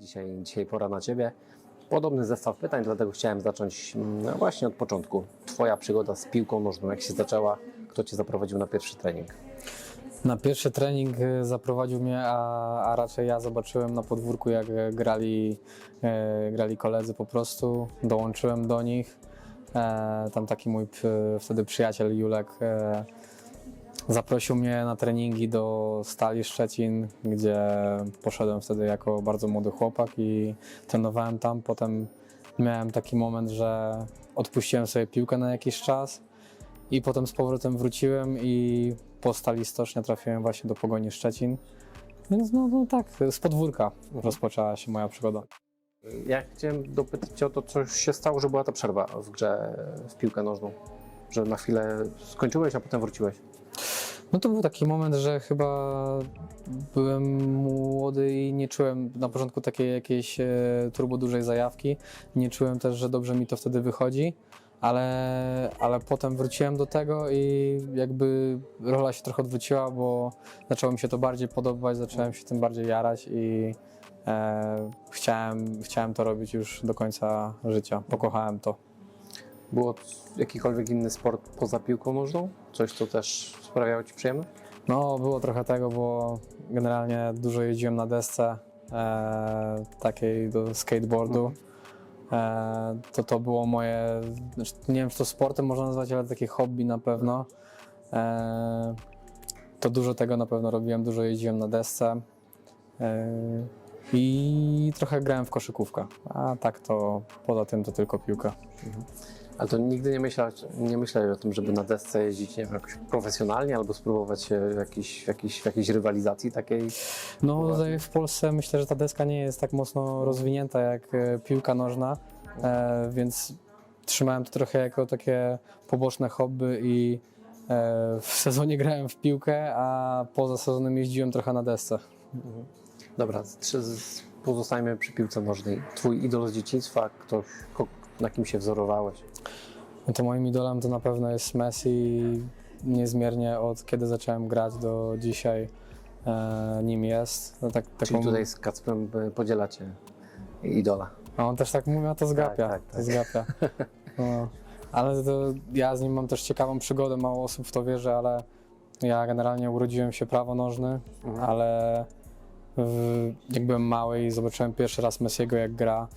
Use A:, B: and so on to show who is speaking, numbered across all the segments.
A: Dzisiaj, dzisiaj pora na Ciebie. Podobny zestaw pytań, dlatego chciałem zacząć mm, no właśnie od początku. Twoja przygoda z piłką nożną, jak się zaczęła? Kto Cię zaprowadził na pierwszy trening?
B: Na pierwszy trening e, zaprowadził mnie, a, a raczej ja zobaczyłem na podwórku, jak e, grali, e, grali koledzy po prostu. Dołączyłem do nich. E, tam taki mój p- wtedy przyjaciel Julek e, zaprosił mnie na treningi do Stali Szczecin, gdzie poszedłem wtedy jako bardzo młody chłopak i trenowałem tam. Potem miałem taki moment, że odpuściłem sobie piłkę na jakiś czas. I potem z powrotem wróciłem i po Stali Stocznia trafiłem właśnie do Pogoni Szczecin. Więc no, no tak, z podwórka rozpoczęła się moja przygoda.
A: Ja chciałem dopytać o to, co się stało, że była ta przerwa w grze w piłkę nożną. Że na chwilę skończyłeś, a potem wróciłeś.
B: No to był taki moment, że chyba byłem młody i nie czułem na początku takiej jakiejś e, turbo dużej zajawki. Nie czułem też, że dobrze mi to wtedy wychodzi, ale, ale potem wróciłem do tego i jakby rola się trochę odwróciła, bo zaczęło mi się to bardziej podobać, zacząłem się tym bardziej jarać i e, chciałem, chciałem to robić już do końca życia. Pokochałem to.
A: Było jakikolwiek inny sport poza piłką nożną? Coś, co też sprawiało Ci przyjemność?
B: No, było trochę tego, bo generalnie dużo jeździłem na desce e, takiej do skateboardu. E, to to było moje, znaczy, nie wiem czy to sportem można nazwać, ale takie hobby na pewno. E, to dużo tego na pewno robiłem, dużo jeździłem na desce. E, I trochę grałem w koszykówkę, a tak to poza tym to tylko piłka.
A: Ale to nigdy nie myślałeś, nie myślałeś o tym, żeby na desce jeździć nie wiem, jakoś profesjonalnie albo spróbować się w jakiejś, w jakiejś, w jakiejś rywalizacji takiej?
B: No tutaj w Polsce myślę, że ta deska nie jest tak mocno rozwinięta jak e, piłka nożna, e, więc trzymałem to trochę jako takie poboczne hobby i e, w sezonie grałem w piłkę, a poza sezonem jeździłem trochę na desce.
A: Dobra, trzy z- pozostajmy przy piłce nożnej. Twój idol z dzieciństwa, ktoś, na kim się wzorowałeś?
B: No to moim idolem to na pewno jest Messi. Niezmiernie od kiedy zacząłem grać do dzisiaj e, nim jest. No, tak,
A: Czyli tutaj z Kacprem y, podzielacie idola.
B: A on też tak mówi, a to zgapia.
A: tak, tak.
B: To zgapia. No. Ale to ja z nim mam też ciekawą przygodę, mało osób w to wierzy, ale ja generalnie urodziłem się prawonożny,
A: Mhm.
B: ale w, jak byłem mały i zobaczyłem pierwszy raz Messiego jak gra,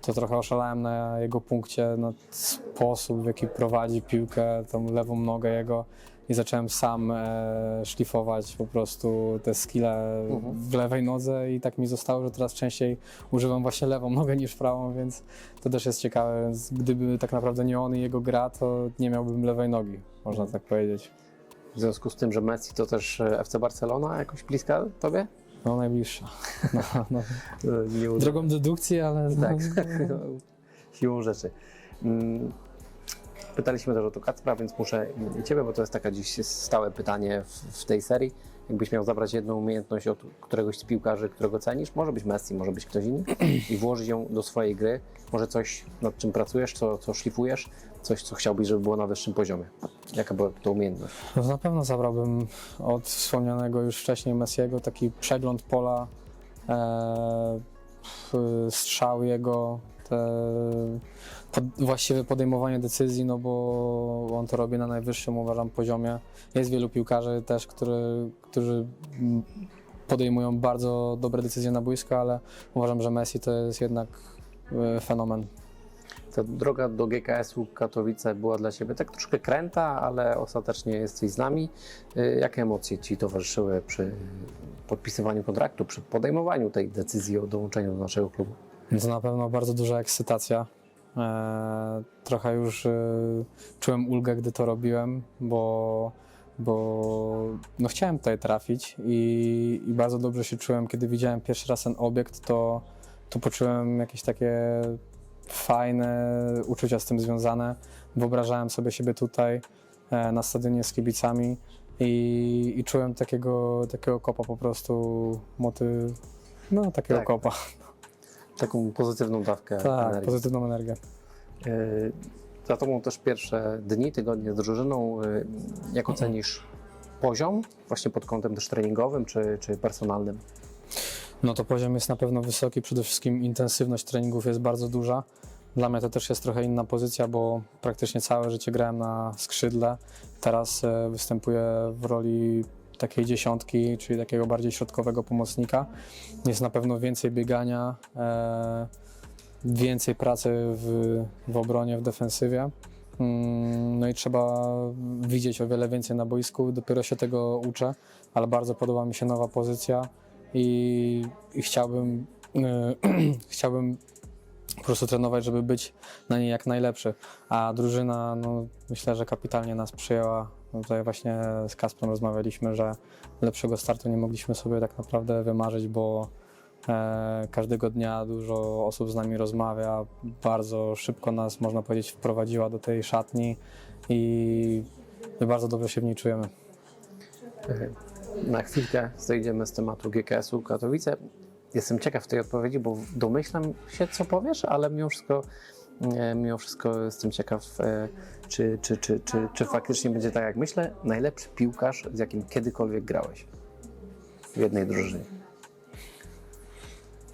B: to trochę oszalałem na jego punkcie, na sposób w jaki prowadzi piłkę, tą lewą nogę jego i zacząłem sam e, szlifować po prostu te skille w lewej nodze i tak mi zostało, że teraz częściej używam właśnie lewą nogę niż prawą, więc to też jest ciekawe. Więc gdyby tak naprawdę nie on i jego gra, to nie miałbym lewej nogi, można tak powiedzieć.
A: W związku z tym, że Messi to też y, FC Barcelona jakoś bliska tobie?
B: No najbliższa. No, no. Drogą dedukcji, ale
A: Tak,
B: no,
A: siłą rzeczy. Pytaliśmy też o to Kacpra, więc muszę i Ciebie, bo to jest taka dziś stałe pytanie w, w tej serii. Jakbyś miał zabrać jedną umiejętność od któregoś z piłkarzy, którego cenisz, może być Messi, może być ktoś inny, i włożyć ją do swojej gry, może coś, nad czym pracujesz, co, co szlifujesz, coś, co chciałbyś, żeby było na wyższym poziomie. Jaka była to umiejętność?
B: No na pewno zabrałbym od wspomnianego już wcześniej Messiego taki przegląd pola, e, strzał jego, te pod, właściwe podejmowanie decyzji, no bo on to robi na najwyższym, uważam, poziomie. Jest wielu piłkarzy też, który, którzy podejmują bardzo dobre decyzje na boisku, ale uważam, że Messi to jest jednak e, fenomen.
A: Ta droga do GKS-u Katowice była dla Ciebie tak troszkę kręta, ale ostatecznie jesteś z nami. Y, Jakie emocje Ci towarzyszyły przy podpisywaniu kontraktu, przy podejmowaniu tej decyzji o dołączeniu do naszego klubu?
B: To na pewno bardzo duża ekscytacja. E, trochę już e, czułem ulgę, gdy to robiłem, bo, bo no chciałem tutaj trafić i, i bardzo dobrze się czułem, kiedy widziałem pierwszy raz ten obiekt, to, to poczułem jakieś takie fajne uczucia z tym związane. Wyobrażałem sobie siebie tutaj e, na stadionie z kibicami i, i czułem takiego, takiego kopa po prostu, motyw, no takiego
A: Tak.
B: kopa.
A: Taką pozytywną dawkę
B: Tak,
A: energii.
B: pozytywną energię.
A: Y, Za Tobą też pierwsze dni, tygodnie z drużyną. Y, Jak ocenisz poziom, właśnie pod kątem też treningowym czy, czy personalnym?
B: No to poziom jest na pewno wysoki, przede wszystkim intensywność treningów jest bardzo duża. Dla mnie to też jest trochę inna pozycja, bo praktycznie całe życie grałem na skrzydle. Teraz e, występuję w roli takiej dziesiątki, czyli takiego bardziej środkowego pomocnika. Jest na pewno więcej biegania, e, więcej pracy w, w obronie, w defensywie. Mm, No i trzeba widzieć o wiele więcej na boisku. Dopiero się tego uczę, ale bardzo podoba mi się nowa pozycja i, i chciałbym, e, chciałbym po prostu trenować, żeby być na niej jak najlepszy. A drużyna, no, myślę, że kapitalnie nas przyjęła. No Tutaj właśnie z Kasprem rozmawialiśmy, że lepszego startu nie mogliśmy sobie tak naprawdę wymarzyć, bo e, każdego dnia dużo osób z nami rozmawia. Bardzo szybko nas, można powiedzieć, wprowadziła do tej szatni i, bardzo dobrze się w niej czujemy.
A: Na chwilkę zejdziemy z tematu GKS-u Katowice. Jestem ciekaw tej odpowiedzi, bo domyślam się, co powiesz, ale mimo wszystko, e, mimo wszystko jestem ciekaw, e, czy, czy, czy, czy, czy faktycznie będzie tak, jak myślę. Najlepszy piłkarz, z jakim kiedykolwiek grałeś w jednej drużynie.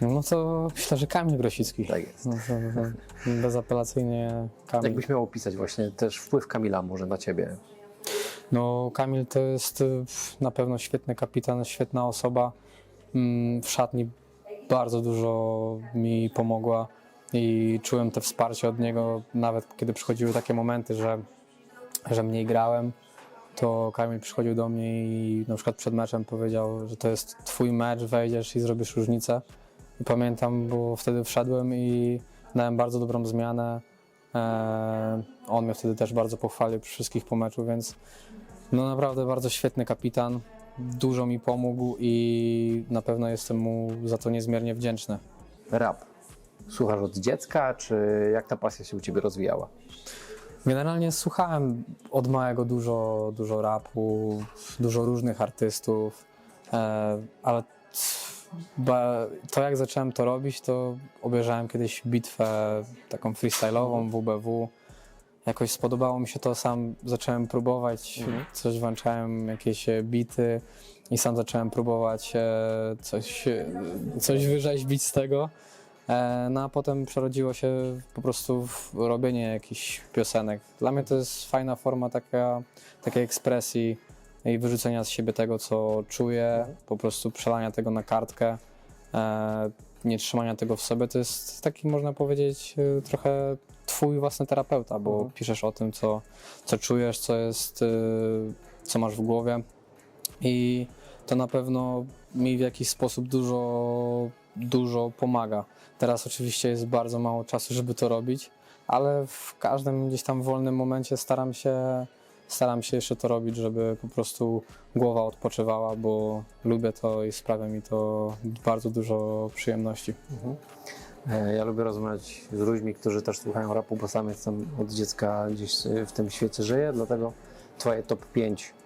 B: No to myślę, że Kamil Grosicki.
A: Tak jest.
B: No to, to bezapelacyjnie Kamil.
A: Jakbyś miał opisać właśnie też wpływ Kamila może na ciebie.
B: No, Kamil to jest y, na pewno świetny kapitan, świetna osoba. Mm, W szatni bardzo dużo mi pomogła i czułem te wsparcie od niego, nawet kiedy przychodziły takie momenty, że, że mniej grałem, to Kamil przychodził do mnie i na przykład przed meczem powiedział, że to jest twój mecz, wejdziesz i zrobisz różnicę. I pamiętam, bo wtedy wszedłem i dałem bardzo dobrą zmianę. Eee, On mnie wtedy też bardzo pochwalił przy wszystkich po meczu, więc no naprawdę bardzo świetny kapitan. Dużo mi pomógł i na pewno jestem mu za to niezmiernie wdzięczny.
A: Rap. Słuchasz od dziecka, czy jak ta pasja się u ciebie rozwijała?
B: Generalnie słuchałem od małego dużo, dużo rapu, dużo różnych artystów, e, ale to jak zacząłem to robić, to obejrzałem kiedyś bitwę taką freestyle'ową WBW. Jakoś spodobało mi się to, sam zacząłem próbować,
A: Mhm.
B: coś włączałem, jakieś e, bity i sam zacząłem próbować e, coś, coś wyrzeźbić z tego. E, No a potem przerodziło się po prostu w robienie jakichś piosenek. Dla mnie to jest fajna forma taka, takiej ekspresji i wyrzucenia z siebie tego, co czuję, po prostu przelania tego na kartkę, e, nie trzymania tego w sobie. To jest taki, można powiedzieć, e, trochę twój własny terapeuta, bo
A: Mhm.
B: piszesz o tym, co, co czujesz, co jest, co masz w głowie i to na pewno mi w jakiś sposób dużo, dużo pomaga. Teraz oczywiście jest bardzo mało czasu, żeby to robić, ale w każdym gdzieś tam wolnym momencie staram się, staram się jeszcze to robić, żeby po prostu głowa odpoczywała, bo lubię to i sprawia mi to bardzo dużo przyjemności.
A: E, Ja lubię rozmawiać z ludźmi, którzy też słuchają rapu, bo sam jestem od dziecka gdzieś w tym świecie żyję, dlatego twoje top 5 e,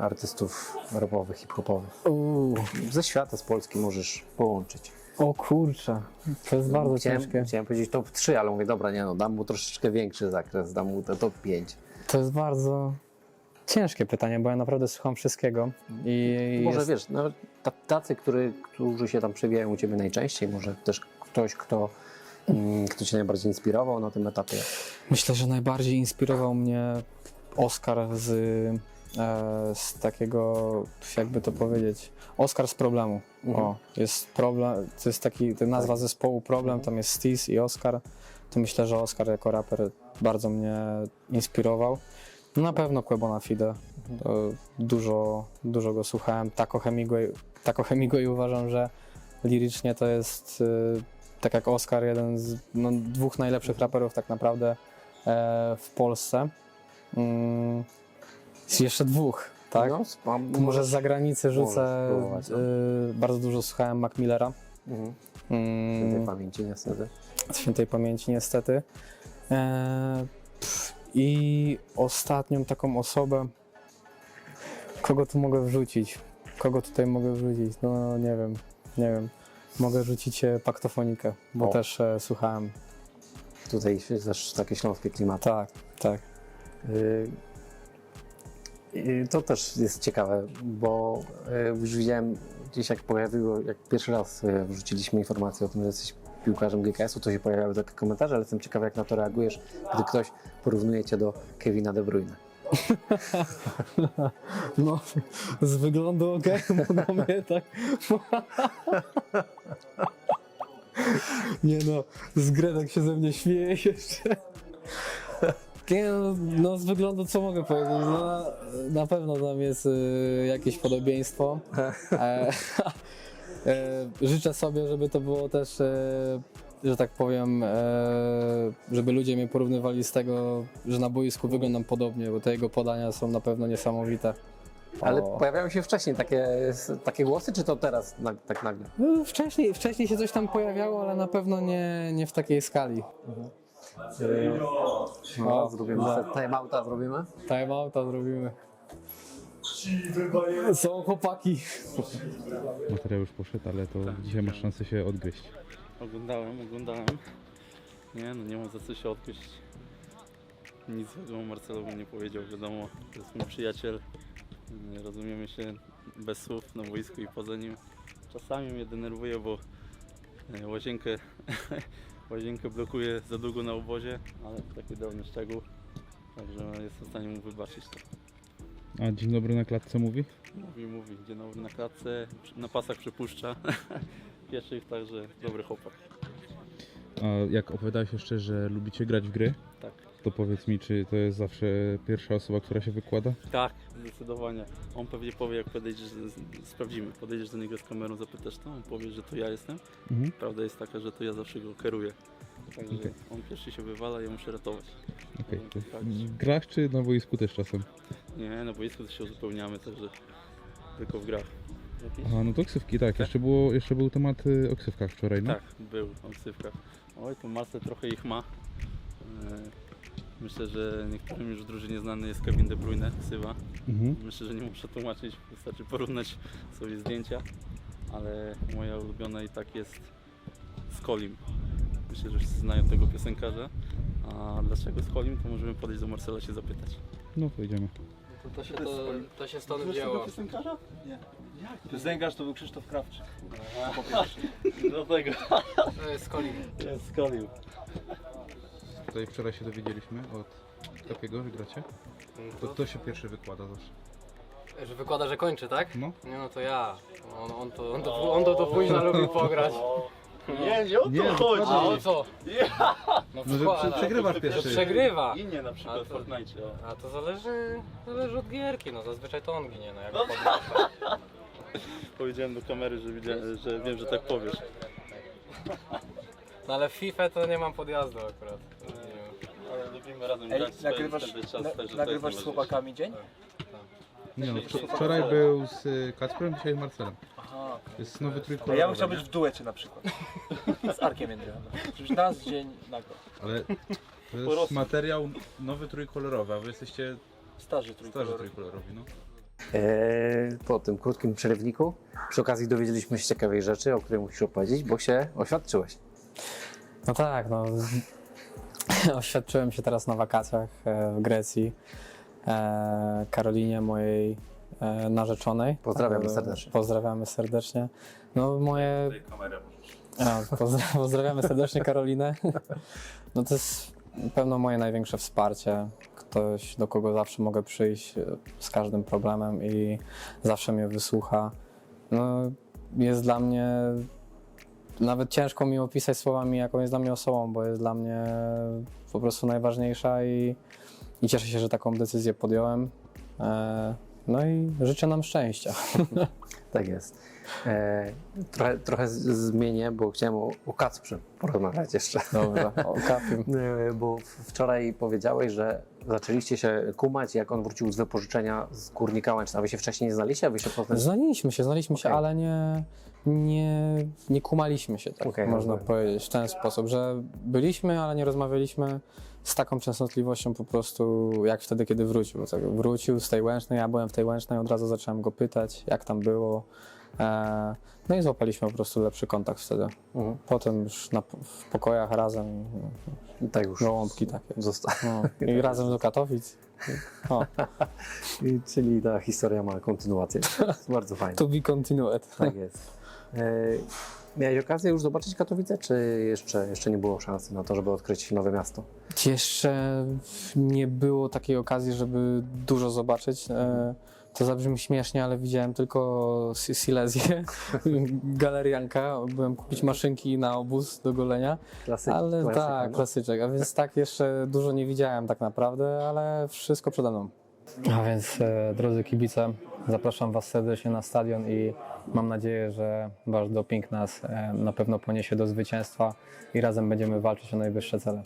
A: artystów rapowych, hip-hopowych ze świata, z Polski możesz połączyć.
B: o kurczę, to jest bardzo
A: chciałem,
B: ciężkie.
A: Chciałem powiedzieć top 3, ale mówię, dobra, nie no, dam mu troszeczkę większy zakres, dam mu te top 5.
B: To jest bardzo ciężkie pytanie, bo ja naprawdę słucham wszystkiego i
A: Może
B: jest...
A: wiesz, no, ta- tacy, który, którzy się tam przewijają u ciebie najczęściej, może też ktoś, kto, mm, kto cię najbardziej inspirował na tym etapie.
B: Myślę, że najbardziej inspirował mnie Oscar z, e, z takiego, jakby to powiedzieć, Oscar z problemu.
A: Mhm.
B: O, jest problem, to jest taki, to nazwa zespołu Problem, tam jest Stis i Oscar. To myślę, że Oscar jako raper bardzo mnie inspirował. Na pewno Quebona Fide. To Dużo, dużo go słuchałem. Taco Hemingway, Taco Hemingway uważam, że lirycznie to jest y, tak jak Oscar, jeden z no, dwóch najlepszych raperów tak naprawdę e, w Polsce. Jest jeszcze dwóch, tak?
A: No, mam,
B: To może z zagranicy rzucę.
A: spróbować, no.
B: y, bardzo dużo słuchałem Mac Millera.
A: Mhm.
B: Mm,
A: Świętej pamięci niestety.
B: świętej pamięci niestety. E, pff, I ostatnią taką osobę, kogo tu mogę wrzucić? Kogo tutaj mogę wrzucić? No nie wiem, nie wiem. Mogę rzucić e, paktofonikę, bo
A: O.
B: też e, słuchałem.
A: Tutaj też takie śląskie klimaty.
B: Tak, tak.
A: Y, to też jest ciekawe, bo e, już widziałem gdzieś jak pojawiło, jak pierwszy raz e, wrzuciliśmy informację o tym, że jesteś piłkarzem GKS-u, to się pojawiały takie komentarze, ale jestem ciekawy jak na to reagujesz, gdy ktoś porównuje cię do Kevina De Bruyne.
B: No, z wyglądu okay, no mnie tak. Nie no, z Grenek się ze mnie śmieje jeszcze. Nie no, z wyglądu co mogę powiedzieć? No, na, pewno tam jest y, jakieś podobieństwo. E, e, życzę sobie, żeby to było też, e, że tak powiem, e, żeby ludzie mnie porównywali z tego, że na boisku wyglądam podobnie, bo te jego podania są na pewno niesamowite.
A: Ale
B: O.
A: pojawiają się wcześniej takie, takie głosy, czy to teraz tak nagle?
B: No, Wcześniej, wcześniej się coś tam pojawiało, ale na pewno nie, nie w takiej skali.
A: No, zrobimy time outa, zrobimy?
B: Time outa zrobimy. Są chłopaki.
C: Materiał już poszedł, ale to dzisiaj masz szansę się odgryźć.
D: Oglądałem, oglądałem. Nie, no nie ma za co się odpuść. Nic złego Marcelowi nie powiedział, wiadomo, to jest mój przyjaciel. Nie Rozumiemy się bez słów na boisku i poza nim. Czasami mnie denerwuje, bo e, łazienkę, łazienkę blokuje za długo na obozie, ale taki drobny szczegół. Także jestem w stanie mu wybaczyć to.
C: A dzień dobry na klatce mówi?
D: Mówi, mówi, dzień dobry na klatce, na pasach przepuszcza pieszych, także dobry chłopak.
C: A jak opowiadałeś jeszcze, że lubicie grać w gry,
D: Tak.
C: to powiedz mi, czy to jest zawsze pierwsza osoba, która się wykłada?
D: Tak, zdecydowanie. On pewnie powie, jak podejdziesz, sprawdzimy, podejdziesz do niego z kamerą, zapytasz to, on powie, że to ja jestem.
C: Mhm.
D: Prawda jest taka, że to ja zawsze go kieruję. Także
C: Okej.
D: on pierwszy się wywala, ja muszę ratować.
C: To
D: Tak.
C: W grach czy na boisku też czasem?
D: Nie, na boisku to się uzupełniamy, także tylko w grach. Jakieś?
C: Aha, no to ksywki, tak. Jeszcze, było, jeszcze był temat y, o ksywkach wczoraj, no?
D: Tak, był o ksywkach. Oj, tu Marcel trochę ich ma. E, Myślę, że niektórym już w drużynie znany jest Kevin De Bruyne, ksywa.
C: Mhm.
D: Myślę, że nie muszę tłumaczyć, wystarczy porównać sobie zdjęcia, ale moja ulubiona i tak jest Skolim. Myślę, że wszyscy znają tego piosenkarza. A dlaczego Skolim, to możemy podejść do Marcela się zapytać.
C: No to idziemy.
B: To, to, się, to, to się stąd wzięło.
D: piosenkarza?
E: Piosenkarz to był Krzysztof Krawczyk.
D: Dlatego
B: To jest Colin.
D: jest Skolim.
C: Tutaj wczoraj się dowiedzieliśmy od takiego, że gracie. To kto się pierwszy wykłada zawsze?
B: Że wykłada, że kończy, tak?
C: No.
B: Nie no to ja. On, on, to, on, to, on to do późna lubi pograć.
D: Nie, nie o
C: Nie, to chodzi.
B: A o co? No,
C: No, że
B: wkłada.
C: przegrywasz
B: To
C: pierwszy.
B: przegrywa.
D: Ginie na przykład
B: A
D: w
B: to-
D: Fortnite. O.
B: A to zależy, zależy od gierki, no zazwyczaj to on ginie, no jak
D: Powiedziałem do kamery, że, że wiem, że tak powiesz.
B: No ale w FIFA to nie mam podjazdu akurat.
D: Razem
E: Ej,
D: grać,
E: nagrywasz,
D: czas,
E: na,
D: to
E: nagrywasz z
D: najważniejsze.
E: chłopakami dzień?
C: Nie no, wczor- wczoraj był z y, Kacprem, dzisiaj z Marcelem.
E: Aha.
C: To jest nowy
E: A
C: trójkolor.
E: ja bym chciał być w duecie na przykład. Z Arkiem Jędrychanem. Żebyś nas dzień nagrał.
C: Ale to jest materiał nowy trójkolorowy, a wy jesteście
E: Starzy
C: starzy trójkolorowi, no.
A: Eee, po tym krótkim przerywniku przy okazji dowiedzieliśmy się ciekawej rzeczy, o której musisz opowiedzieć, bo się oświadczyłeś.
B: No tak, no. Oświadczyłem się teraz na wakacjach e, w Grecji. E, Karolinie, mojej e, narzeczonej.
A: Pozdrawiamy serdecznie.
B: Pozdrawiamy serdecznie. No moje... A, pozdrawiamy serdecznie Karolinę. No to jest pewno moje największe wsparcie. Ktoś, do kogo zawsze mogę przyjść z każdym problemem i zawsze mnie wysłucha. No, jest dla mnie nawet ciężko mi opisać słowami, jaką jest dla mnie osobą, bo jest dla mnie po prostu najważniejsza i, i cieszę się, że taką decyzję podjąłem. E, no i życzę nam szczęścia.
A: Tak jest. Eee, trochę, trochę zmienię, bo chciałem o, o Kacprze porozmawiać jeszcze.
B: Dobrze, o Kafim.
A: Eee, Bo wczoraj powiedziałeś, że zaczęliście się kumać, jak on wrócił z wypożyczenia z Górnika Łęczna. Wy się wcześniej nie znaliście, a wy się poznaliście?
B: Znaliśmy się, znaliśmy się,
A: Okej.
B: ale nie, nie, nie kumaliśmy się, tak
A: Okej,
B: można
A: rozumiem.
B: powiedzieć, w ten sposób, że byliśmy, ale nie rozmawialiśmy z taką częstotliwością po prostu jak wtedy, kiedy wrócił. Tak, wrócił z tej Łęcznej, ja byłem w tej Łęcznej, od razu zacząłem go pytać, jak tam było, E, no i złapaliśmy po prostu lepszy kontakt wtedy.
A: Mhm.
B: Potem już na, w pokojach razem,
A: I tak już
B: gołąbki takie.
A: zostało.
B: No, I razem do Katowic. O,
A: I- Czyli ta historia ma kontynuację. Bardzo fajnie.
B: to be continued.
A: Tak jest. E, miałeś okazję już zobaczyć Katowice, czy jeszcze, jeszcze nie było szansy na to, żeby odkryć nowe miasto?
B: Jeszcze nie było takiej okazji, żeby dużo zobaczyć. E, To zabrzmi śmiesznie, ale widziałem tylko Si- Silesię, galerianka. Byłem kupić maszynki na obóz do golenia,
A: Klasyk,
B: ale
A: klasyka,
B: tak,
A: no.
B: klasyczek. A więc tak jeszcze dużo nie widziałem tak naprawdę, ale wszystko przede mną. A więc e, drodzy kibice, zapraszam Was serdecznie na stadion i mam nadzieję, że Wasz doping nas e, na pewno poniesie do zwycięstwa i razem będziemy walczyć o najwyższe cele.